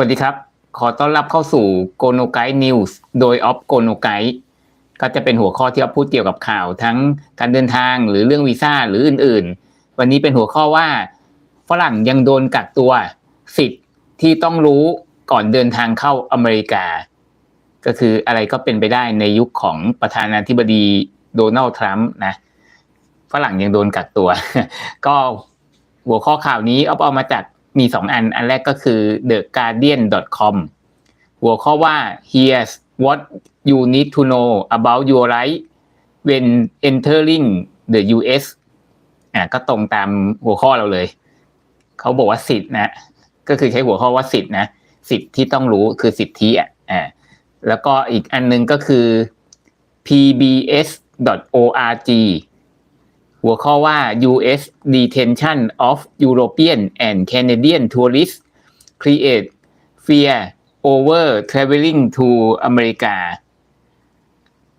วัสดีครับ ขอต้อนรับเข้าสู่ g o n o g u i News โดยออฟ g o n o g u i ก็จะเป็นหัวข้อที่เราพูดเกี่ยวกับข่าวทั้งการเดินทางหรือเรื่องวีซ่าหรืออื่นๆ วันนี้เป็นหัวข้อว่าฝรั่งยังโดนกักตัวสิทธิ์ที่ต้องรู้ก่อนเดินทางเข้าอเมริกา ก็คืออะไรก็เป็นไปได้ในยุคของประธานาธิบดีโดนัลด์ทรัมป์นะฝรั่งยังโดนกักตัว ก็หัวข้อข่าวนี้เอาเอามาจาก มีสองอัน อันแรกก็คือ the guardian com หัวข้อว่า here's what you need to know about your right when entering the US อะก็ตรงตามหัวข้อเราเลย เขาบอกว่าสิทธินะ ก็คือใช้หัวข้อว่าสิทธินะ สิทธิที่ต้องรู้คือสิทธิอะอ่าแล้วก็อีกอันหนึงก็คือ pbs.org หัวข้อว่า U.S. detention of European and Canadian tourists create fear over traveling to America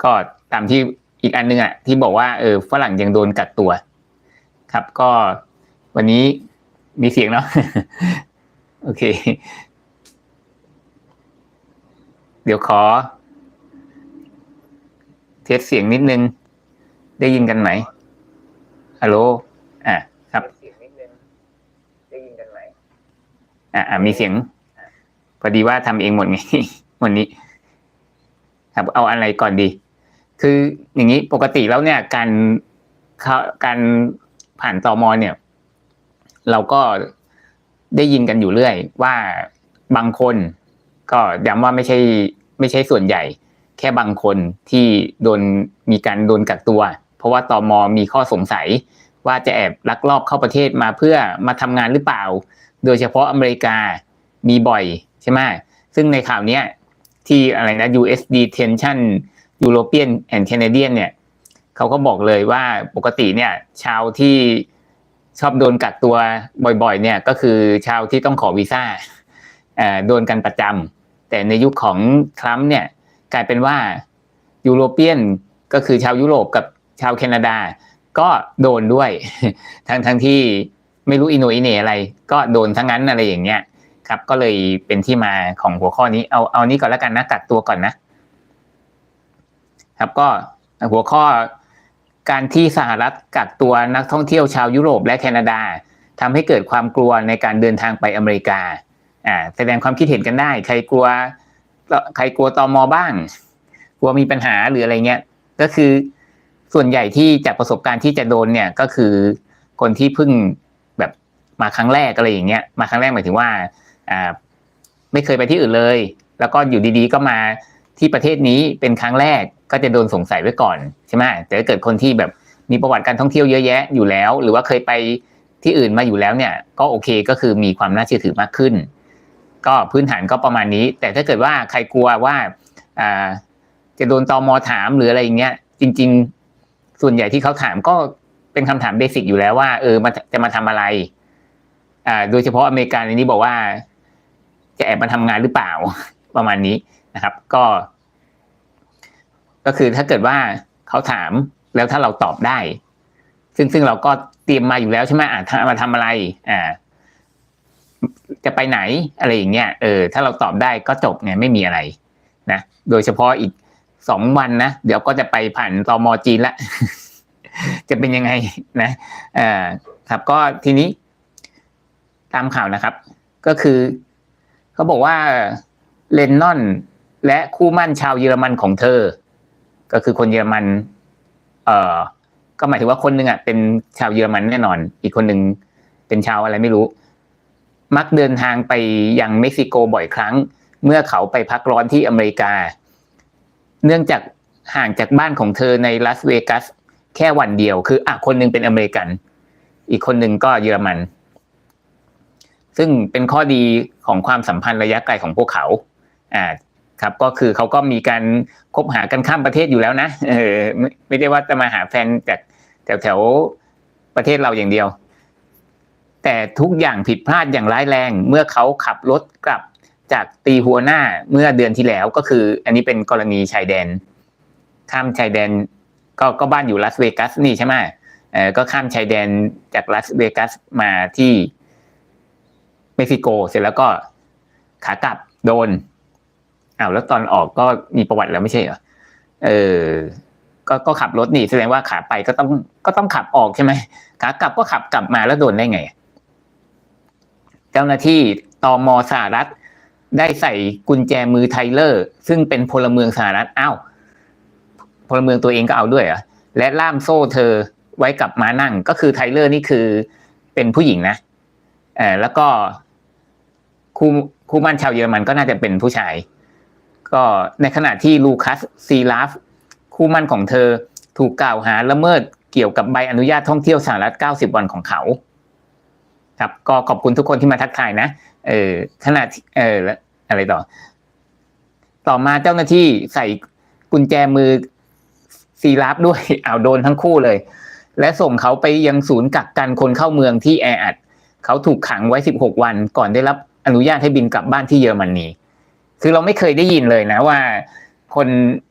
ก็ตามที่อีกอันนึงอะที่บอกว่าเออฝรั่งยังโดนกักตัว ครับก็วันนี้มีเสียงเนาะโอเค เดี๋ยวขอ เทสเสียงนิดนึง ได้ยินกันไหม ฮัลโหลอะครับเสียงนิดนึงได้ยินกันไหมอะอะมีเสียง พอดีว่าทำเองหมดไงวันนี้ ครับเอาอะไรก่อนดี คืออย่างนี้ปกติแล้วเนี่ย การเข้าการผ่านตอมอเนี่ย เราก็ได้ยินกันอยู่เรื่อย ว่าบางคน ก็ย้ำว่าไม่ใช่ ไม่ใช่ส่วนใหญ่ แค่บางคนที่โดนมีการโดนกักตัว เพราะว่าตอมอมีข้อสงสัย ว่าจะแอบลักลอบเข้าประเทศมาเพื่อมาทำงานหรือเปล่า โดยเฉพาะอเมริกามีบ่อยใช่ไหมซึ่งในข่าวเนี้ยที่อะไรนะ US detention European and Canadian เนี่ยเขาก็บอกเลยว่าปกติเนี่ย ชาวที่ชอบโดนกักตัวบ่อยๆ เนี่ยก็คือชาวที่ต้องขอวีซ่าโดนกันประจำแต่ในยุคของทรัมป์เนี่ยกลายเป็นว่ายูโรเปียนก็คือชาวยุโรปกับ ชาวแคนาดา ก็โดนด้วย ทั้งทั้งที่ไม่รู้อินโนอินเนอะไร ก็โดนทั้งนั้นอะไรอย่างเงี้ยครับ ก็เลยเป็นที่มาของหัวข้อนี้ เอาเอานี้ก่อนแล้วกันนะกักตัวก่อนนะ ครับก็หัวข้อการที่สหรัฐกักตัวนักท่องเที่ยวชาวยุโรปและแคนาดาทำให้เกิดความกลัวในการเดินทางไปอเมริกาอ่าแสดงความคิดเห็นกันได้ ใครกลัวใครกลัวตอมอบ้าง กลัวมีปัญหาหรืออะไรเงี้ย ก็คือ ส่วนใหญ่ที่จากประสบการณ์ที่จะโดนเนี่ยก็คือคนที่เพิ่งแบบมาครั้งแรกอะไรอย่างเงี้ยมาครั้งแรกหมายถึงว่าอ่าไม่เคยไปที่อื่นเลย แล้วก็อยู่ดีๆก็มาที่ประเทศนี้เป็นครั้งแรกก็จะโดนสงสัยไว้ก่อนใช่ไหมแต่ถ้าเกิดคนที่แบบมีประวัติการท่องเที่ยวเยอะแยะอยู่แล้ว หรือว่าเคยไปที่อื่นมาอยู่แล้วเนี่ย ก็โอเคก็คือมีความน่าเชื่อถือมากขึ้น ก็พื้นฐานก็ประมาณนี้ แต่ถ้าเกิดว่าใครกลัวว่าอ่าจะโดนตอมอถามหรืออะไรอย่างเงี้ยจริง ๆ ส่วนใหญ่ที่เขาถามก็เป็นคำถามเบสิกอยู่แล้วว่าเออมาจะมาทำอะไร อ่า โดยเฉพาะอเมริกันในนี้บอกว่า จะแอบมาทำงานหรือเปล่า ประมาณนี้นะครับ ก็ ก็คือถ้าเกิดว่าเขาถามแล้วถ้าเราตอบได้ ซึ่งซึ่งเราก็เตรียมมาอยู่แล้วใช่ไหมอ่ามาทำอะไร อ่า จะไปไหนอะไรอย่างเงี้ยเออถ้าเราตอบได้ก็จบไงไม่มีอะไร นะโดยเฉพาะอีก สองวันนะ เดี๋ยวก็จะไปผ่านตอมอจีนละ จะเป็นยังไงนะอ่าครับก็ทีนี้ ตามข่าวนะครับ ก็คือเขาบอกว่าเลนนอนและคู่มั่นชาวเยอรมันของเธอ ก็คือคนเยอรมัน เอ่อ ก็หมายถึงว่าคนหนึ่งอะเป็นชาวเยอรมันแน่นอน อีกคนหนึ่งเป็นชาวอะไรไม่รู้ มักเดินทางไปยังเม็กซิโกบ่อยครั้ง เมื่อเขาไปพักร้อนที่อเมริกา เนื่องจากห่างจากบ้านของเธอในลาสเวกัสแค่วันเดียว คืออะคนหนึ่งเป็นอเมริกัน อีกคนหนึ่งก็เยอรมัน ซึ่งเป็นข้อดีของความสัมพันธ์ระยะไกลของพวกเขาอ่าครับก็คือเขาก็มีการคบหากันข้ามประเทศอยู่แล้วนะเออไม่ไม่ได้ว่าจะมาหาแฟนจากแถวแถวประเทศเราอย่างเดียว แต่ทุกอย่างผิดพลาดอย่างร้ายแรง เมื่อเขาขับรถกลับ จากตีหัวหน้าเมื่อเดือนที่แล้วก็คือ อันนี้เป็นกรณีชายแดน ข้ามชายแดน ก็ก็บ้านอยู่ลาสเวกัสนี่ใช่ไหมเออก็ข้ามชายแดนจากลาสเวกัสมาที่เม็กซิโก เสร็จแล้วก็ขากลับโดนอ้าวแล้วตอนออกก็มีประวัติแล้วไม่ใช่เหรอเออก็ก็ขับรถนี่แสดงว่าขาไปก็ต้องก็ต้องขับออกใช่ไหมขากลับก็ขับกลับมาแล้วโดนได้ไง เจ้าหน้าที่ตอมสหรัฐ ได้ใส่กุญแจมือไทเลอร์ ซึ่งเป็นพลเมืองสหรัฐอ้าวพลเมืองตัวเองก็เอาด้วยเหรอและล่ามโซ่เธอไว้กับม้านั่งก็คือไทเลอร์นี่คือเป็นผู้หญิงนะเออแล้วก็คู่คู่มั่นชาวเยอรมันก็น่าจะเป็นผู้ชาย ก็ในขณะที่ลูคัสซีลาฟคู่มั่นของเธอถูกกล่าวหาละเมิดเกี่ยวกับใบอนุญาตท่องเที่ยวสหรัฐ 90 วันของเขา ครับ ก็ขอบคุณทุกคนที่มาทักทายนะ เออขณะที่เออแล้วอะไรต่อ ต่อมาเจ้าหน้าที่ใส่กุญแจมือซีราฟด้วยเอาโดนทั้งคู่เลย และส่งเขาไปยังศูนย์กักกันคนเข้าเมืองที่แออัดเขาถูกขังไว้ 16 วัน ก่อนได้รับอนุญาตให้บินกลับบ้านที่เยอรมนีคือเราไม่เคยได้ยินเลยนะว่า คน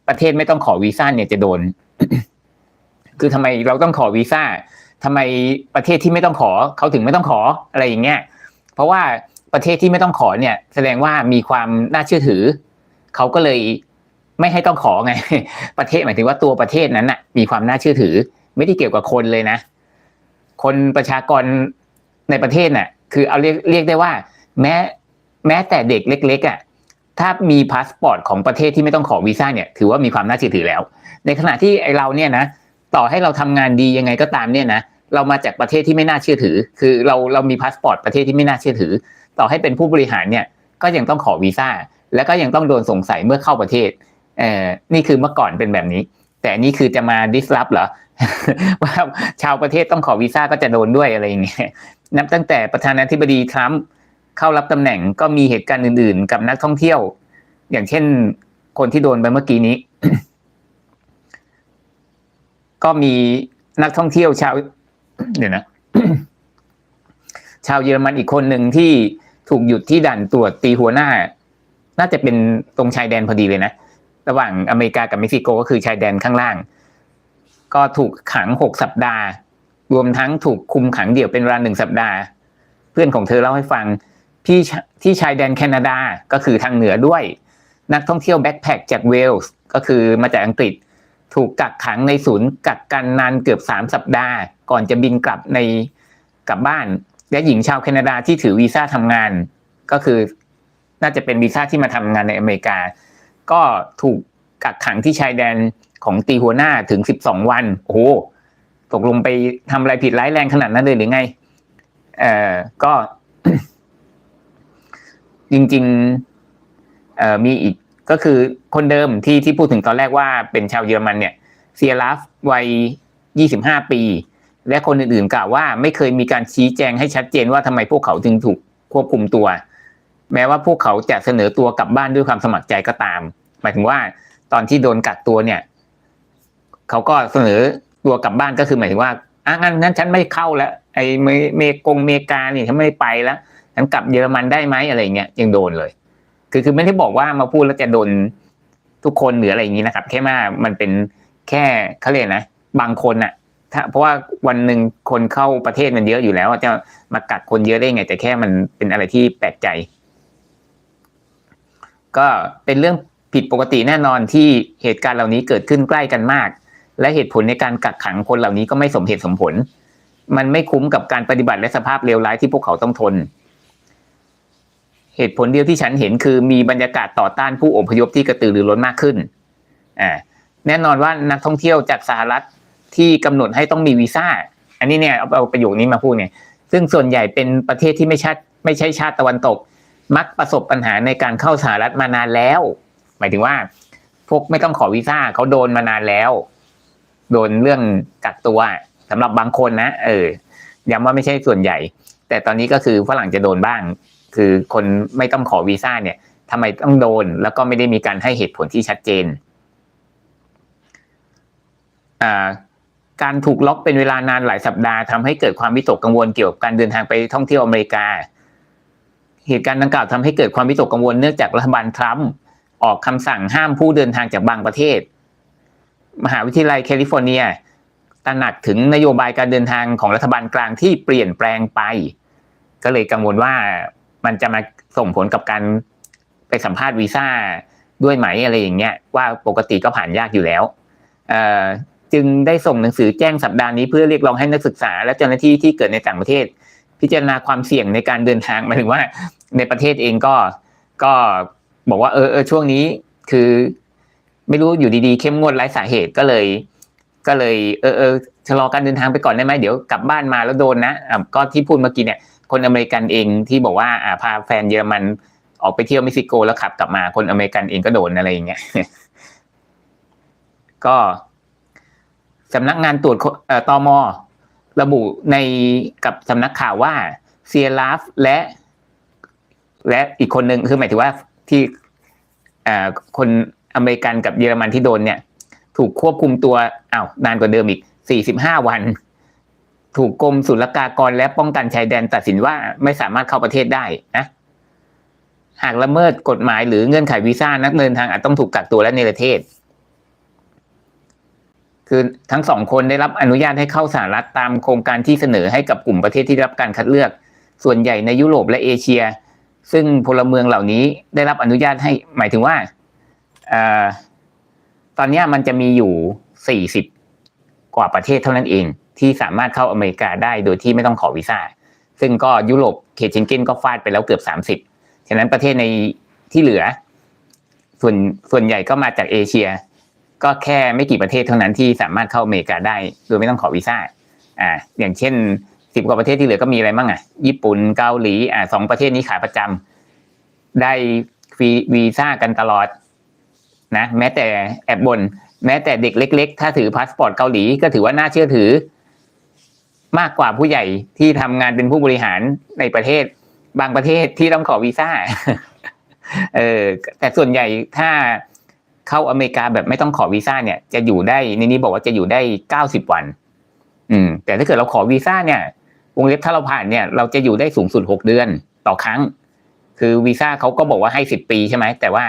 ประเทศไม่ต้องขอวีซ่าเนี่ยจะโดน คือทำไมเราต้องขอวีซ่าทำไมประเทศที่ไม่ต้องขอเขาถึงไม่ต้องขออะไรอย่างเงี้ย เพราะว่า ประเทศที่ไม่ต้องขอเนี่ย แสดงว่ามีความน่าเชื่อถือ เขาก็เลยไม่ให้ต้องขอไง ประเทศหมายถึงว่าตัวประเทศนั้นน่ะ มีความน่าเชื่อถือ ไม่ได้เกี่ยวกับคนเลยนะ คนประชากรในประเทศน่ะ คือเอาเรียกเรียกได้ว่า แม้แม้แต่เด็กเล็ก ๆอะถ้ามีพาสปอร์ตของประเทศที่ไม่ต้องขอวีซ่าเนี่ยถือว่ามีความน่าเชื่อถือแล้ว ในขณะที่ไอเราเนี่ยนะต่อให้เราทำงานดียังไงก็ตามเนี่ยนะ เรามาจากประเทศที่ไม่น่าเชื่อถือ คือเราเรามีพาสปอร์ตประเทศที่ไม่น่าเชื่อถือ ต่อให้เป็นผู้บริหารเนี่ยก็ยังต้องขอวีซ่าแล้วก็ยังต้องโดนสงสัยเมื่อเข้าประเทศเอ่อนี่คือเมื่อก่อนเป็นแบบนี้ แต่นี่คือจะมาดิสรับเหรอว่าชาวประเทศต้องขอวีซ่าก็จะโดนด้วยอะไรอย่างเงี้ยนับตั้งแต่ประธานาธิบดีทรัมป์เข้ารับตำแหน่งก็มีเหตุการณ์อื่น ๆ กับนักท่องเที่ยว อย่างเช่นคนที่โดนไปเมื่อกี้นี้ ก็มีนักท่องเที่ยวชาว เดี๋ยวนะ ชาวเยอรมันอีกคนหนึ่งที่ถูกหยุดที่ด่านตรวจตีหัวหน้า น่าจะเป็นตรงชายแดนพอดีเลยนะ ระหว่างอเมริกากับเม็กซิโกก็คือชายแดนข้างล่าง ก็ถูกขังหกสัปดาห์ รวมทั้งถูกคุมขังเดี่ยวเป็นเวลาหนึ่งสัปดาห์ เพื่อนของเธอเล่าให้ฟังที่ที่ชายแดนแคนาดาก็คือทางเหนือด้วย นักท่องเที่ยวแบ็คแพคจากเวลส์ก็คือมาจากอังกฤษ ถูกกักขังในศูนย์กักกันนานเกือบสามสัปดาห์ ก่อนจะบินกลับในกลับบ้าน และหญิงชาวแคนาดาที่ถือวีซ่าทำงาน ก็คือน่าจะเป็นวีซ่าที่มาทำงานในอเมริกา ก็ถูกกักขังที่ชายแดนของตีหัวหน้าถึงสิบสองวัน โอ้โหตกลงไปทำอะไรผิดร้ายแรงขนาดนั้นเลยหรือไง เอ่อ ก็ จริง ๆ เอ่อมีอีก ก็คือคนเดิมที่ที่พูดถึงตอนแรกว่าเป็นชาวเยอรมันเนี่ยเซียราฟวัย 25 ปี และคนอื่นๆกล่าวว่าไม่เคยมีการชี้แจงให้ชัดเจนว่าทำไมพวกเขาจึงถูกควบคุมตัว แม้ว่าพวกเขาจะเสนอตัวกลับบ้านด้วยความสมัครใจก็ตาม หมายถึงว่าตอนที่โดนกักตัวเนี่ย เขาก็เสนอตัวกลับบ้านก็คือหมายถึงว่าอะงั้นงั้นฉันไม่เข้าแล้วไอ้เมกงเมกานี่ฉันไม่ไปแล้วฉันกลับเยอรมันได้ไหมอะไรเงี้ยยังโดนเลย คือคือไม่ได้บอกว่ามาพูดแล้วจะโดนทุกคนหรืออะไรอย่างนี้นะครับ แค่ว่ามันเป็นแค่เขาเรียกนะบางคนน่ะถ้าเพราะว่าวันหนึ่งคนเข้าประเทศมันเยอะอยู่แล้วจะมากักคนเยอะได้ไง แต่แค่มันเป็นอะไรที่แปลกใจ ก็เป็นเรื่องผิดปกติแน่นอนที่เหตุการณ์เหล่านี้เกิดขึ้นใกล้กันมาก และเหตุผลในการกักขังคนเหล่านี้ก็ไม่สมเหตุสมผล มันไม่คุ้มกับการปฏิบัติและสภาพเลวร้ายที่พวกเขาต้องทน เหตุผลเดียวที่ฉันเห็นคือมีบรรยากาศต่อต้านผู้อพยพที่กระตือรือร้นมากขึ้นอ่าแน่นอนว่านักท่องเที่ยวจากสหรัฐที่กำหนดให้ต้องมีวีซ่า อันนี้เนี่ยเอาเอาประโยคนี้มาพูดเนี่ย ซึ่งส่วนใหญ่เป็นประเทศที่ไม่ชาติไม่ใช่ชาติตะวันตก มักประสบปัญหาในการเข้าสหรัฐมานานแล้ว หมายถึงว่า พวกไม่ต้องขอวีซ่าเขาโดนมานานแล้ว โดนเรื่องกักตัวสำหรับบางคนนะ เออย้ำว่าไม่ใช่ส่วนใหญ่ แต่ตอนนี้ก็คือฝรั่งจะโดนบ้าง คือคนไม่ต้องขอวีซ่าเนี่ยทำไมต้องโดน แล้วก็ไม่ได้มีการให้เหตุผลที่ชัดเจน การถูกล็อกเป็นเวลานานหลายสัปดาห์ทำให้เกิดความวิตกกังวลเกี่ยวกับการเดินทางไปท่องเที่ยวอเมริกา เหตุการณ์ดังกล่าวทำให้เกิดความวิตกกังวลเนื่องจากรัฐบาลทรัมป์ออกคำสั่งห้ามผู้เดินทางจากบางประเทศ มหาวิทยาลัยแคลิฟอร์เนียตระหนักถึงนโยบายการเดินทางของรัฐบาลกลางที่เปลี่ยนแปลงไป ก็เลยกังวลว่า มันจะมาส่งผลกับการไปสัมภาษณ์วีซ่าด้วยไหมอะไรอย่างเงี้ยว่าปกติก็ผ่านยากอยู่แล้วเอ่อจึงได้ส่งหนังสือแจ้งสัปดาห์นี้เพื่อเรียกร้องให้นักศึกษา และเจ้าหน้าที่ที่เกิดในต่างประเทศ พิจารณาความเสี่ยงในการเดินทางหมายถึงว่าในประเทศเองก็ก็บอกว่าเออเออช่วงนี้คือ ไม่รู้อยู่ดีๆ เข้มงวดไร้สาเหตุก็เลย ก็เลยเออเออชะลอการเดินทางไปก่อนได้ไหมเดี๋ยวกลับบ้านมาแล้วโดนนะอะก็ที่พูดเมื่อกี้เนี่ย คนอเมริกันเองที่บอกว่าอ่พาแฟนเยอรมันออกไปเที่ยวเม็กซิโกแล้วขับกลับมา คนอเมริกันเองก็โดนอะไรอย่างเงี้ยก็สำนักงานตรวจเอ่อตมระบุในกับสำนักข่าวว่าเซียราฟและ และอีกคนหนึ่งคือหมายถึงว่าที่เอ่อคนอเมริกันกับเยอรมันที่โดนเนี่ย ถูกควบคุมตัวอ้าวนานกว่าเดิมอีก 45 วัน ถูกกรมศุลกากรและป้องกันชายแดนตัดสินว่าไม่สามารถเข้าประเทศได้นะหากละเมิดกฎหมายหรือเงื่อนไขวีซ่านักเดินทางอาจต้องถูกกักตัวและในประเทศ คือทั้งสองคนได้รับอนุญาตให้เข้าสหรัฐตามโครงการที่เสนอให้กับกลุ่มประเทศที่รับการคัดเลือก ส่วนใหญ่ในยุโรปและเอเชีย ซึ่งพลเมืองเหล่านี้ได้รับอนุญาตให้หมายถึงว่าอตอนนี้มันจะมีอยู่40กว่าประเทศเท่านั้นเอง ที่สามารถเข้าอเมริกาได้โดยที่ไม่ต้องขอวีซ่า ซึ่งก็ยุโรปเขตเชงเก้นก็ฟาดไปแล้วเกือบ 30 ฉะนั้นประเทศในที่เหลือ ส่วนส่วนใหญ่ก็มาจากเอเชีย ก็แค่ไม่กี่ประเทศเท่านั้นที่สามารถเข้าอเมริกาได้ โดยไม่ต้องขอวีซ่า อ่า อย่างเช่นสิบกว่าประเทศที่เหลือก็มีอะไรบ้างอะ ญี่ปุ่นเกาหลี อ่าสองประเทศนี้ขายประจำได้ฟรีวีซ่ากันตลอดนะ แม้แต่แอบบน แม้แต่เด็กเล็ก ๆ ถ้าถือพาสปอร์ตเกาหลีก็ถือว่าน่าเชื่อถือ มากกว่าผู้ใหญ่ที่ทำงานเป็นผู้บริหารในประเทศ บางประเทศที่ต้องขอวีซ่าเออแต่ส่วนใหญ่ถ้าเข้าอเมริกาแบบไม่ต้องขอวีซ่าเนี่ย จะอยู่ได้ในนี้บอกว่าจะอยู่ได้เก้าสิบวัน อืม แต่ถ้าเกิดเราขอวีซ่าเนี่ยวงเล็บถ้าเราผ่านเนี่ย เราจะอยู่ได้สูงสุดหกเดือนต่อครั้ง คือวีซ่าเขาก็บอกว่าให้สิบปีใช่ไหมแต่ว่า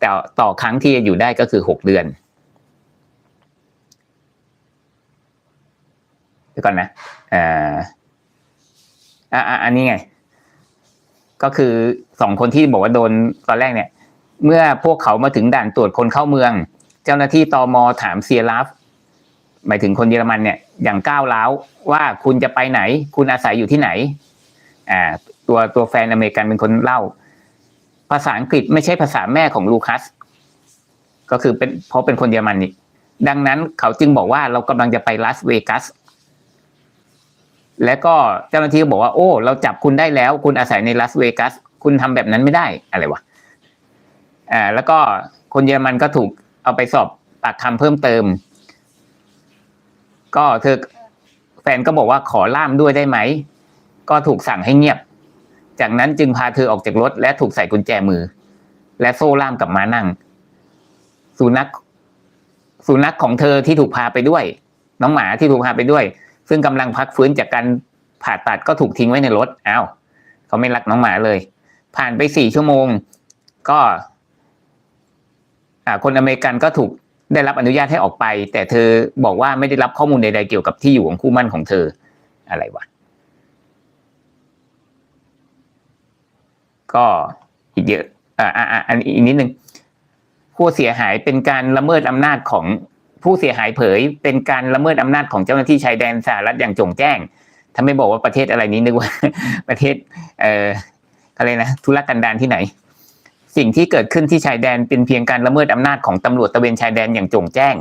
แต่ต่อครั้งที่จะอยู่ได้ก็คือหกเดือน ดี๋ยวก่อนนะอ่าอ่าอันนี้ไง ก็คือสองคนที่บอกว่าโดนตอนแรกเนี่ย เมื่อพวกเขามาถึงด่านตรวจคนเข้าเมือง เจ้าหน้าที่ตอมอถามเซียราฟหมายถึงคนเยอรมันเนี่ย อย่างก้าวร้าวว่าคุณจะไปไหน คุณอาศัยอยู่ที่ไหน อ่า ตัวตัวแฟนอเมริกันเป็นคนเล่า ภาษาอังกฤษไม่ใช่ภาษาแม่ของลูคัส ก็คือเป็นเพราะเป็นคนเยอรมันนี่ดังนั้นเขาจึงบอกว่าเรากำลังจะไปลาสเวกัส และก็เจ้าหน้าที่ก็บอกว่าโอ้ เราจับคุณได้แล้ว คุณอาศัยในลาสเวกัสคุณทำแบบนั้นไม่ได้อะไรวะอ่าแล้วก็คนเยอรมันก็ถูกเอาไปสอบปากคำเพิ่มเติม ก็เธอแฟนก็บอกว่าขอล่ามด้วยได้ไหม ก็ถูกสั่งให้เงียบ จากนั้นจึงพาเธอออกจากรถ และถูกใส่กุญแจมือ และโซ่ล่ามกับม้านั่ง สุนัขสุนัขของเธอที่ถูกพาไปด้วย น้องหมาที่ถูกพาไปด้วย ซึ่งกำลังพักฟื้นจากการผ่าตัดก็ถูกทิ้งไว้ในรถอ้าวเขาไม่รักน้องหมาเลย ผ่านไปสี่ชั่วโมง ก็คนอเมริกันก็ถูกได้รับอนุญาตให้ออกไป แต่เธอบอกว่าไม่ได้รับข้อมูลใดๆเกี่ยวกับที่อยู่ของคู่มั่นของเธออะไรวะก็อีกเยอะอ่าอ่าอ่าอันอีกนิดนึงผู้เสียหายเป็นการละเมิดอำนาจของ ผู้เสียหายเผยเป็นการละเมิดอำนาจของเจ้าหน้าที่ชายแดนสหรัฐอย่างจงแจ้ง ถ้าไม่บอกว่าประเทศอะไรนี้นึกว่า ประเทศ เอ่ออะไรนะธุรกันดารที่ไหน สิ่งที่เกิดขึ้นที่ชายแดนเป็นเพียงการละเมิดอำนาจของตำรวจตะเวนชายแดนอย่างจงแจ้ง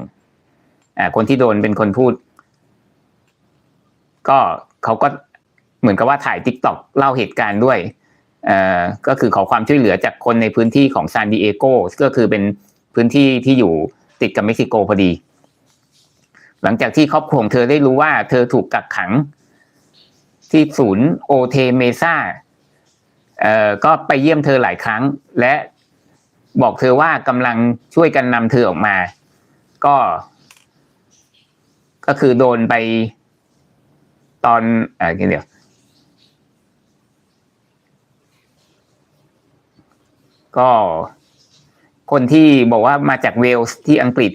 อ่า คนที่โดนเป็นคนพูด ก็เขาก็เหมือนกับว่าถ่ายทิกตอกเล่าเหตุการณ์ด้วยเอ่อก็คือขอความช่วยเหลือจากคนในพื้นที่ของซานดิเอโกก็คือเป็นพื้นที่ที่อยู่ติดกับเม็กซิโกพอดี หลังจากที่ครอบครัวของเธอได้รู้ว่าเธอถูกกักขัง ที่ศูนย์โอเทเมซาเอ่อก็ไปเยี่ยมเธอหลายครั้ง และบอกเธอว่ากำลังช่วยกันนำเธอออกมา ก็ ก็คือโดนไปตอนอ่อเดี๋ยวก็คนที่บอกว่ามาจากเวลส์ที่อังกฤษ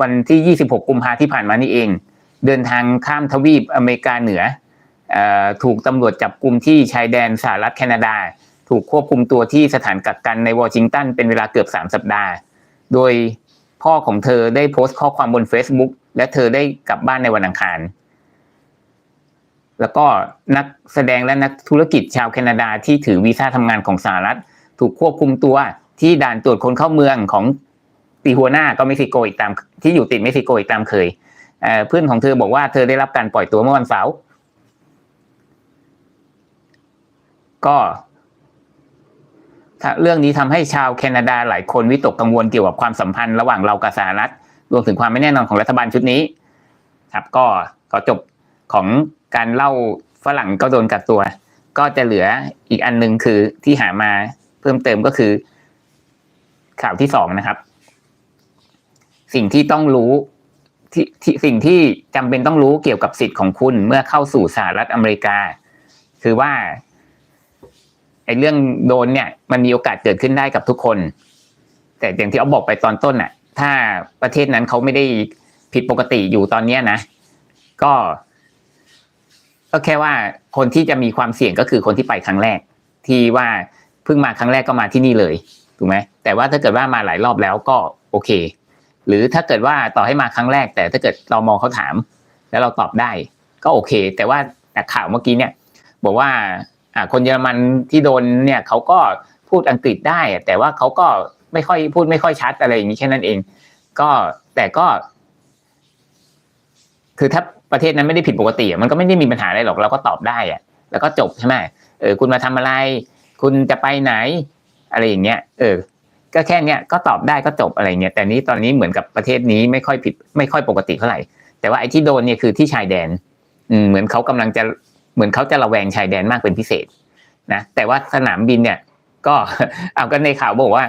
วันที่ 26 กุมภาที่ผ่านมานี่เอง เดินทางข้ามทวีปอเมริกาเหนืออถูกตำรวจจับกลุ่มที่ชายแดนสหรัฐแคนาดา ถูกควบคุมตัวที่สถานกักกันในวอชิงตันเป็นเวลาเกือบสามสัปดาห์ โดยพ่อของเธอได้โพสต์ข้อความบน Facebook และเธอได้กลับบ้านในวันอังคาร แล้วก็นักแสดงและนักธุรกิจชาวแคนาดาที่ถือวีซ่าทำงานของสหรัฐ ถูกควบคุมตัวที่ด่านตรวจคนเข้าเมืองของ ติฮัวนาก็เม็กซิโกอีกตามที่อยู่ติดเม็กซิโกอีกตามเคยเพื่อนของเธอบอกว่าเธอได้รับการปล่อยตัวเมื่อวันเสาร์ก็เรื่องนี้ทำให้ชาวแคนาดาหลายคนวิตกกังวลเกี่ยวกับความสัมพันธ์ระหว่างเรากับสหรัฐรวมถึงความไม่แน่นอนของรัฐบาลชุดนี้ ครับ ก็ขอจบของการเล่าฝรั่งก็โดนกักตัว ก็จะเหลืออีกอันหนึงคือที่หามาเพิ่มเติมก็คือ ข่าวที่สองนะครับ สิ่งที่ต้องรู้ที่ที่สิ่งที่จำเป็นต้องรู้เกี่ยวกับสิทธิ์ของคุณเมื่อเข้าสู่สหรัฐอเมริกา คือว่าไอ้เรื่องโดนเนี่ย มันมีโอกาสเกิดขึ้นได้กับทุกคน แต่อย่างที่เอาบอกไปตอนต้นน่ะ ถ้าประเทศนั้นเขาไม่ได้ผิดปกติอยู่ตอนเนี้ยนะ ก็ ก็แค่ว่าคนที่จะมีความเสี่ยงก็คือคนที่ไปครั้งแรก ที่ว่าเพิ่งมาครั้งแรกก็มาที่นี่เลยถูกไหมแต่ว่าถ้าเกิดว่ามาหลายรอบแล้วก็โอเค หรือถ้าเกิดว่าต่อให้มาครั้งแรก แต่ถ้าเกิดเรามองเขาถาม แล้วเราตอบได้ก็โอเค แต่ว่าแต่ข่าวเมื่อกี้เนี่ย บอกว่าคนเยอรมันที่โดนเนี่ยเขาก็พูดอังกฤษได้ แต่ว่าเขาก็ไม่ค่อยพูดไม่ค่อยชัดอะไรอย่างนี้แค่นั้นเอง ก็แต่ก็ คือถ้าประเทศนั้นไม่ได้ผิดปกติมันก็ไม่ได้มีปัญหาอะไรหรอกเราก็ตอบได้อะแล้วก็จบใช่ไหมเออคุณมาทำอะไร คุณจะไปไหน อะไรอย่างเงี้ย เออ ก็แค่เนี้ยก็ตอบได้ก็จบอะไรเงี้ยแต่นี้ตอนนี้เหมือนกับประเทศนี้ไม่ค่อยผิดไม่ค่อยปกติเท่าไหร่ แต่ว่าไอ้ที่โดนเนี่ยคือที่ชายแดนอืมเหมือนเขากำลังจะเหมือนเขาจะระแวงชายแดนมากเป็นพิเศษนะแต่ว่าสนามบินเนี่ยก็เอากันในข่าวบอกว่า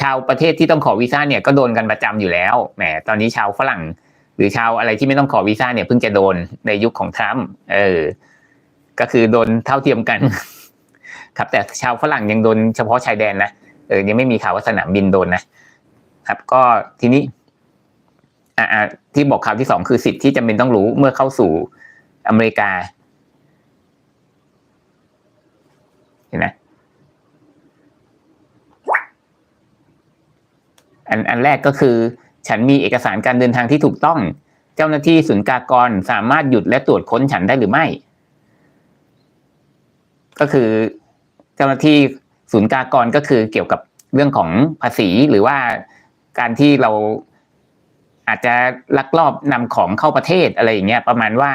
ชาวประเทศที่ต้องขอวีซ่าเนี่ยก็โดนกันประจำอยู่แล้วแหมตอนนี้ชาวฝรั่ง หรือชาวอะไรที่ไม่ต้องขอวีซ่าเนี่ยเพิ่งจะโดนในยุคของทรัมป์เออ ก็คือโดนเท่าเทียมกัน ครับแต่ชาวฝรั่งยังโดนเฉพาะชายแดนนะ เออยังไม่มีข่าวว่าสนามบินโดนนะครับ ก็ทีนี้อ่าอ่าที่บอกข่าวที่สองคือสิทธิ์ที่จำเป็นต้องรู้เมื่อเข้าสู่อเมริกาเห็นไหมอันอันแรกก็คือ ฉันมีเอกสารการเดินทางที่ถูกต้อง เจ้าหน้าที่ศุลกากรสามารถหยุดและตรวจค้นฉันได้หรือไม่ ก็คือ เจ้าหน้าที่ ศูนย์กากรก็คือเกี่ยวกับเรื่องของภาษีหรือว่าการที่เราอาจจะลักลอบนำของเข้าประเทศอะไรอย่างเงี้ยประมาณว่า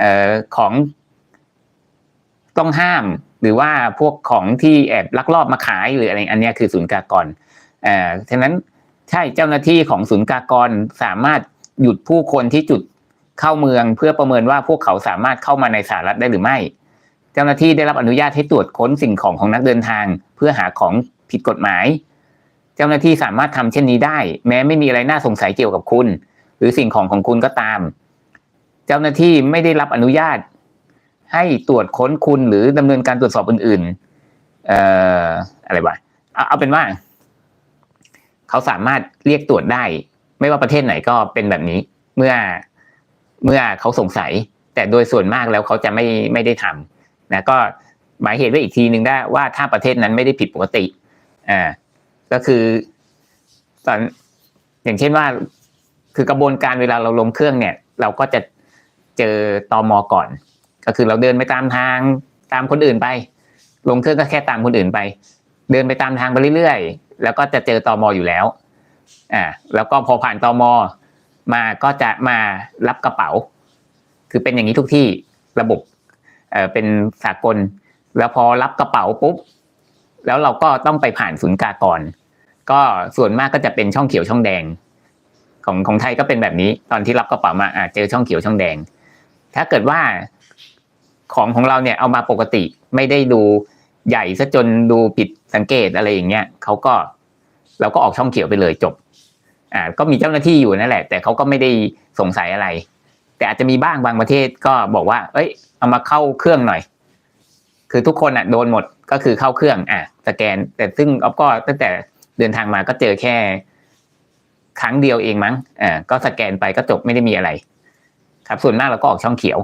ออของต้องห้าม หรือว่าพวกของที่แอบลักลอบมาขายหรืออะไรอันนี้คือศูนย์กากรเอ่อฉะนั้นใช่เจ้าหน้าที่ของศูนย์กากรสามารถหยุดผู้คนที่จุดเข้าเมืองเพื่อประเมินว่าพวกเขาสามารถเข้ามาในสหรัฐได้หรือไม่ เจ้าหน้าที่ได้รับอนุญาตให้ตรวจค้นสิ่งของของนักเดินทาง เพื่อหาของผิดกฎหมาย เจ้าหน้าที่สามารถทำเช่นนี้ได้ แม้ไม่มีอะไรน่าสงสัยเกี่ยวกับคุณ หรือสิ่งของของคุณก็ตาม เจ้าหน้าที่ไม่ได้รับอนุญาต ให้ตรวจค้นคุณหรือดำเนินการตรวจสอบอื่น ๆ เอ่ออะไรวะเอาเอาเป็นว่า เขาสามารถเรียกตรวจได้ ไม่ว่าประเทศไหนก็เป็นแบบนี้ เมื่อเมื่อเขาสงสัย แต่โดยส่วนมากแล้วเขาจะไม่ไม่ได้ทำ นะก็หมายเหตุไว้อีกทีหนึ่งได้ว่าถ้าประเทศนั้นไม่ได้ผิดปกติอ่าก็คือตอนอย่างเช่นว่าคือกระบวนการเวลาเราลงเครื่องเนี่ย เราก็จะเจอตอมอก่อน ก็คือเราเดินไปตามทางตามคนอื่นไป ลงเครื่องก็แค่ตามคนอื่นไป เดินไปตามทางไปเรื่อยๆ แล้วก็จะเจอตอมออยู่แล้วอ่าแล้วก็พอผ่านตอมอมาก็จะมารับกระเป๋า คือเป็นอย่างนี้ทุกที่ระบบ เออเป็นสากล แล้วพอรับกระเป๋าปุ๊บ แล้วเราก็ต้องไปผ่านศูนย์กากร ก็ส่วนมากก็จะเป็นช่องเขียวช่องแดง ของของไทยก็เป็นแบบนี้ ตอนที่รับกระเป๋ามาอ่าเจอช่องเขียวช่องแดง ถ้าเกิดว่าของของเราเนี่ยเอามาปกติไม่ได้ดูใหญ่ซะจนดูผิดสังเกตอะไรอย่างเงี้ยเขาก็เราก็ออกช่องเขียวไปเลยจบ อ่า ก็มีเจ้าหน้าที่อยู่นั่นแหละ แต่เขาก็ไม่ได้สงสัยอะไร แต่อาจจะมีบ้างบางประเทศก็บอกว่า เอ้ย เอามาเข้าเครื่องหน่อย คือทุกคนอะโดนหมดก็คือเข้าเครื่อง อะสแกน แต่ซึ่งออฟก็ตั้งแต่เดินทางมาก็เจอแค่ ครั้งเดียวเองมั้งอ่าก็สแกนไปก็จบไม่ได้มีอะไร ครับส่วนมากเราก็ออกช่องเขียว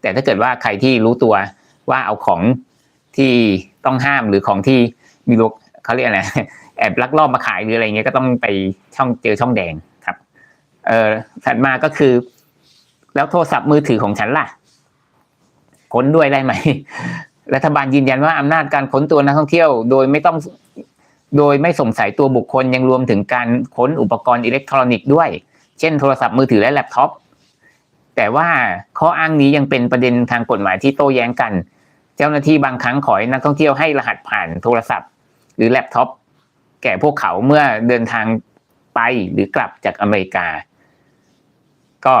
แต่ถ้าเกิดว่าใครที่รู้ตัวว่าเอาของที่ต้องห้ามหรือของที่มีโลเขาเรียกอะไรแอบลักลอบมาขายหรืออะไรเงี้ยก็ต้องไปช่องเจอช่องแดงครับ เอ่อถัดมาก็คือ แล้วโทรศัพท์มือถือของฉันล่ะ ค้นด้วยได้ไหม รัฐบาลยืนยันว่าอำนาจการค้นตัวนักท่องเที่ยว โดยไม่ต้องโดยไม่สงสัยตัวบุคคลยังรวมถึงการค้นอุปกรณ์อิเล็กทรอนิกส์ด้วย เช่นโทรศัพท์มือถือและแล็ปท็อป แต่ว่าข้ออ้างนี้ยังเป็นประเด็นทางกฎหมายที่โต้แย้งกัน เจ้าหน้าที่บางครั้งขอให้นักท่องเที่ยวให้รหัสผ่านโทรศัพท์ หรือแล็ปท็อปแก่พวกเขาเมื่อเดินทางไปหรือกลับจากอเมริกา ก็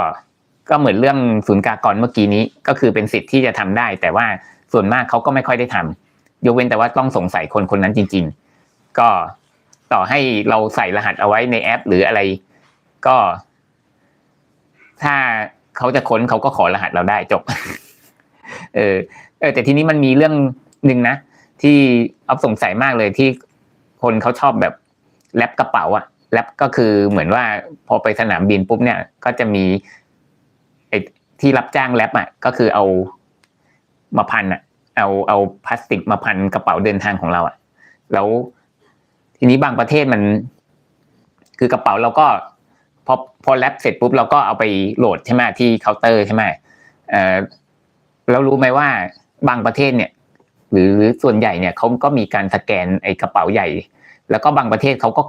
ก็เหมือนเรื่องศูนย์กากรเมื่อกี้นี้ก็คือเป็นสิทธิ์ที่จะทำได้ แต่ว่าส่วนมากเขาก็ไม่ค่อยได้ทำยกเว้นแต่ว่าต้องสงสัยคนคนนั้นจริง ๆ ก็ต่อให้เราใส่รหัสเอาไว้ในแอป หรืออะไร ก็ ถ้าเขาจะค้นเขาก็ขอรหัสเราได้จบ เออเออแต่ทีนี้มันมีเรื่องหนึ่งนะที่ออฟสงสัยมากเลยที่คนเขาชอบแบบแรปกระเป๋าอะแรปก็คือเหมือนว่าพอไปสนามบินปุ๊บเนี่ย ก็จะมี ที่รับจ้างแรปอะก็คือเอามาพันอะ เอาเอาพลาสติกมาพันกระเป๋าเดินทางของเราอะ แล้วทีนี้บางประเทศมัน คือกระเป๋าเราก็พอพอแรปเสร็จปุ๊บเราก็เอาไปโหลดใช่ไหมที่เคาน์เตอร์ใช่ไหมเออแล้วรู้ไหมว่าบางประเทศเนี่ย หรือหรือส่วนใหญ่เนี่ยเขาก็มีการสแกนไอ้กระเป๋าใหญ่ แล้วก็บางประเทศเขาก็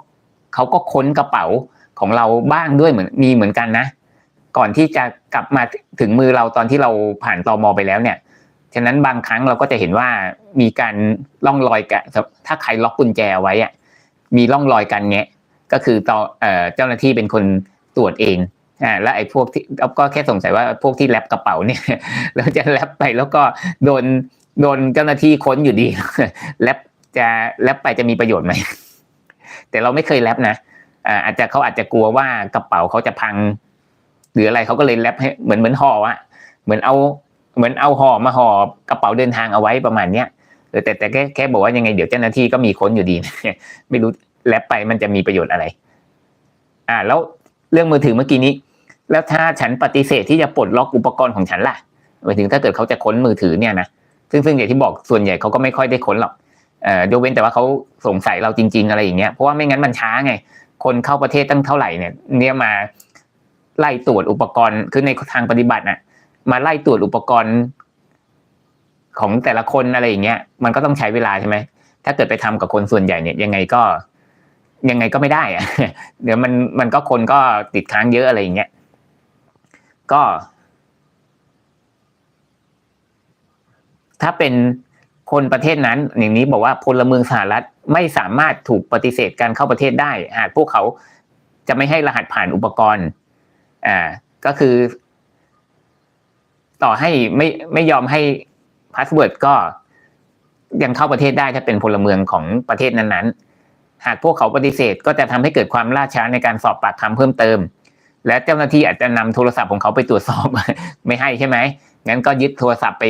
เขาก็ค้นกระเป๋าของเราบ้างด้วยเหมือนมีเหมือนกันนะ ก่อนที่จะกลับมาถึงมือเราตอนที่เราผ่านตอมไปแล้วเนี่ยฉะนั้นบางครั้งเราก็จะเห็นว่ามีการล่องรอยกันถ้าใครล็อกกุญแจไว้อะมีร่องรอยกันเงี้ยก็คือต่อเอ่อเจ้าหน้าที่เป็นคนตรวจเองอ่าแล้วไอ้พวกที่ก็แค่สงสัยว่าพวกที่แลบกระเป๋าเนี่ยแล้วจะแลบไปแล้วก็โดนโดนเจ้าหน้าที่ค้นอยู่ดีแลบจะแลบไปจะมีประโยชน์ไหมแต่เราไม่เคยแลบนะอ่าอาจจะเขาอาจจะกลัวว่ากระเป๋าเขาจะพัง รืออะไรเขาก็เลยแลบให้เหมือนเหมือนห่ออะเหมือนเอาเหมือนเอาห่อมาห่อกระเป๋าเดินทางเอาไว้ประมาณเนี้ยเออแต่แต่แค่แค่บอกว่ายังไงเดี๋ยวเจ้าหน้าที่ก็มีค้นอยู่ดี ไม่รู้แลบไปมันจะมีประโยชน์อะไร อ่า แล้วเรื่องมือถือเมื่อกี้นี้ แล้วถ้าฉันปฏิเสธที่จะปลดล็อกอุปกรณ์ของฉันล่ะหมายถึงถ้าเกิดเขาจะค้นมือถือเนี่ยนะซึ่งซึ่งอย่างที่บอกส่วนใหญ่เขาก็ไม่ค่อยได้ค้นหรอกเอ่อยกเว้นแต่ว่าเขาสงสัยเราจริง ๆ อะไรอย่างเงี้ยเพราะว่าไม่งั้นมันช้าไง คนเข้าประเทศตั้งเท่าไหร่เนี่ย เนี่ยมา ไล่ตรวจอุปกรณ์ คือในทางปฏิบัติน่ะ มาไล่ตรวจอุปกรณ์ของแต่ละคนอะไรอย่างเงี้ย มันก็ต้องใช้เวลาใช่ไหม ถ้าเกิดไปทำกับคนส่วนใหญ่เนี่ย ยังไงก็ยังไงก็ไม่ได้อะเดี๋ยวมันมันก็คนก็ติดค้างเยอะอะไรอย่างเงี้ย ก็ ถ้าเป็นคนประเทศนั้น อย่างนี้บอกว่าพลเมืองสหรัฐไม่สามารถถูกปฏิเสธการเข้าประเทศได้ หากพวกเขาจะไม่ให้รหัสผ่านอุปกรณ์ อ่า ก็คือ ต่อให้ไม่ไม่ยอมให้พาสเวิร์ดก็ยังเข้าประเทศได้ถ้าเป็นพลเมืองของประเทศนั้นๆ หากพวกเขาปฏิเสธ ก็จะทำให้เกิดความล่าช้าในการสอบปากคำเพิ่มเติม และเจ้าหน้าที่อาจจะนำโทรศัพท์ของเขาไปตรวจสอบไม่ให้ใช่ไหมงั้นก็ยึดโทรศัพท์ไป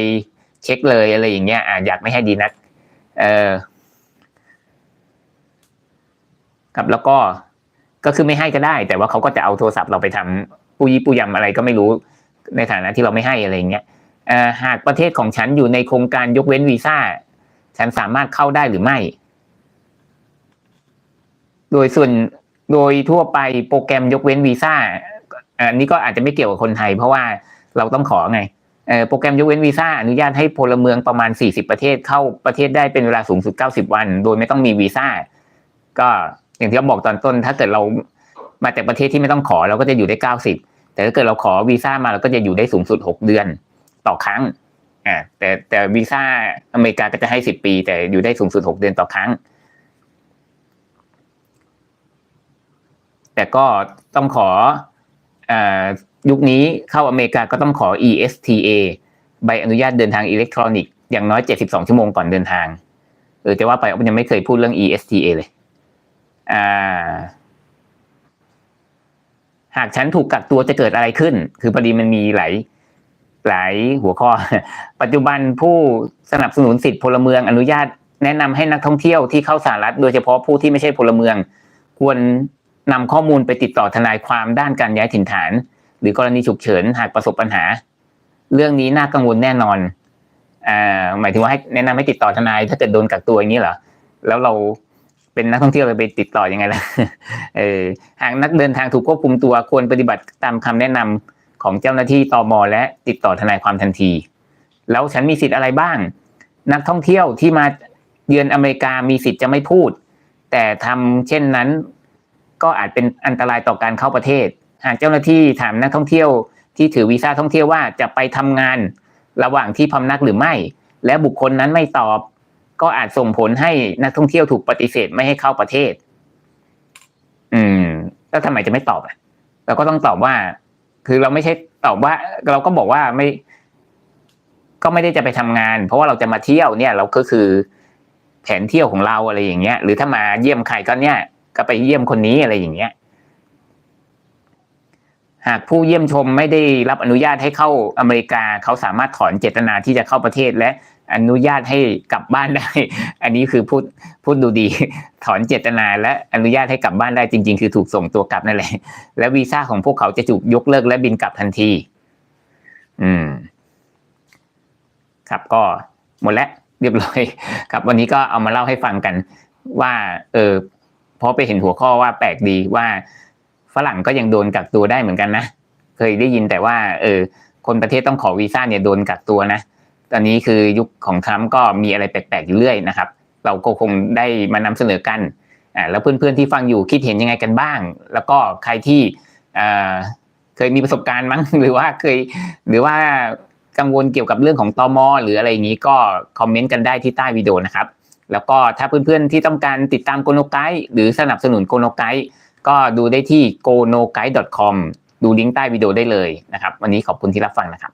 เช็คเลยอะไรอย่างเงี้ยอะอยากไม่ให้ดีนัก เออครับแล้วก็ ก็คือไม่ให้ก็ได้ แต่ว่าเขาก็จะเอาโทรศัพท์เราไปทำปุยปุยำอะไรก็ไม่รู้ในฐานะที่เราไม่ให้อะไรเงี้ยหากประเทศของฉันอยู่ในโครงการยกเว้นวีซ่า ฉันสามารถเข้าได้หรือไม่ โดยส่วนโดยทั่วไปโปรแกรมยกเว้นวีซ่าอันนี้ก็อาจจะไม่เกี่ยวกับคนไทย เพราะว่าเราต้องขอไงโปรแกรมยกเว้นวีซ่าอนุญาตให้พลเมืองประมาณ 40 ประเทศเข้าประเทศได้เป็นเวลาสูงสุด 90 วัน โดยไม่ต้องมีวีซ่าก็ อย่างที่เราบอกตอนต้น ถ้าเกิดเรามาจากประเทศที่ไม่ต้องขอเราก็จะอยู่ได้90แต่ถ้าเกิดเราขอวีซ่ามาเราก็จะอยู่ได้สูงสุด6เดือนต่อครั้งอ่าแต่แต่วีซ่าอเมริกาก็จะให้10ปี แต่อยู่ได้สูงสุด6เดือนต่อครั้ง แต่ก็ต้องขออายุคนี้เข้าอเมริกาก็ต้องขอ ESTA ใบอนุญาตเดินทางอิเล็กทรอนิกส์อย่างน้อย 72 ชั่วโมงก่อนเดินทาง เออจะว่าไปผมยังไม่เคยพูดเรื่อง ESTA เลย หากฉันถูกกักตัวจะเกิดอะไรขึ้น คือพอดีมันมีหลายหลายหัวข้อ ปัจจุบันผู้สนับสนุนสิทธิพลเมืองอนุญาตแนะนำให้นักท่องเที่ยวที่เข้าสหรัฐ โดยเฉพาะผู้ที่ไม่ใช่พลเมือง ควรนำข้อมูลไปติดต่อทนายความด้านการย้ายถิ่นฐาน หรือกรณีฉุกเฉินหากประสบปัญหา เรื่องนี้น่ากังวลแน่นอนอ่าหมายถึงว่าให้แนะนำให้ติดต่อทนาย ถ้าเกิดโดนกักตัวอย่างนี้เหรอแล้วเรา เป็นนักท่องเที่ยวเราไปติดต่อยังไงล่ะเออหากนักเดินทางถูกควบคุมตัวควรปฏิบัติตามคำแนะนำของเจ้าหน้าที่ตมและติดต่อทนายความทันที แล้วฉันมีสิทธิ์อะไรบ้าง นักท่องเที่ยวที่มาเยือนอเมริกามีสิทธิ์จะไม่พูด แต่ทำเช่นนั้น ก็อาจเป็นอันตรายต่อการเข้าประเทศ หากเจ้าหน้าที่ถามนักท่องเที่ยวที่ถือวีซ่าท่องเที่ยวว่าจะไปทำงาน ระหว่างที่พำนักหรือไม่ และบุคคลนั้นไม่ตอบ ก็อาจส่งผลให้นักท่องเที่ยวถูกปฏิเสธไม่ให้เข้าประเทศ อืม แล้วทำไมจะไม่ตอบอะเราก็ต้องตอบว่า คือเราไม่ใช่ตอบว่า เราก็บอกว่าไม่ ก็ไม่ได้จะไปทำงาน เพราะว่าเราจะมาเที่ยวเนี่ย เราก็คือแผนเที่ยวของเราอะไรอย่างเงี้ย หรือถ้ามาเยี่ยมใครก็เนี่ย ก็ไปเยี่ยมคนนี้อะไรอย่างเงี้ยหากผู้เยี่ยมชมไม่ได้รับอนุญาตให้เข้าอเมริกา เขาสามารถถอนเจตนาที่จะเข้าประเทศและ อนุญาตให้กลับบ้านได้ อันนี้คือพูดพูดดูดี ถอนเจตนา และอนุญาตให้กลับบ้านได้จริง ๆ คือถูกส่งตัวกลับนั่นแหละ และวีซ่าของพวกเขาจะถูกยกเลิกและบินกลับทันที อืม ครับก็หมดแล้วเรียบร้อย ครับ วันนี้ก็เอามาเล่าให้ฟังกัน ว่า เออพราะไปเห็นหัวข้อว่าแปลกดีว่าฝรั่งก็ยังโดนกักตัวได้เหมือนกันนะ เคยได้ยินแต่ว่า เออ คนประเทศต้องขอวีซ่าเนี่ยโดนกักตัวนะ ตอนนี้คือยุคของทรัมป์ก็มีอะไรแปลกๆอยู่เรื่อยนะครับ เราก็คงได้มานำเสนอกันอ่าแล้วเพื่อนๆที่ฟังอยู่คิดเห็นยังไงกันบ้าง แล้วก็ใครที่เคยมีประสบการณ์มั้งหรือว่าเคย หรือว่ากังวลเกี่ยวกับเรื่องของตอมอหรืออะไรอย่างนี้ก็คอมเมนต์กันได้ที่ใต้วิดีโอนะครับ แล้วก็ถ้าเพื่อนๆที่ต้องการติดตามโกโนไกด์หรือสนับสนุนโกโนไกด์ก็ดูได้ที่ gonoguide.com ดูลิงก์ใต้วิดีโอได้เลยนะครับ วันนี้ขอบคุณที่รับฟังนะครับ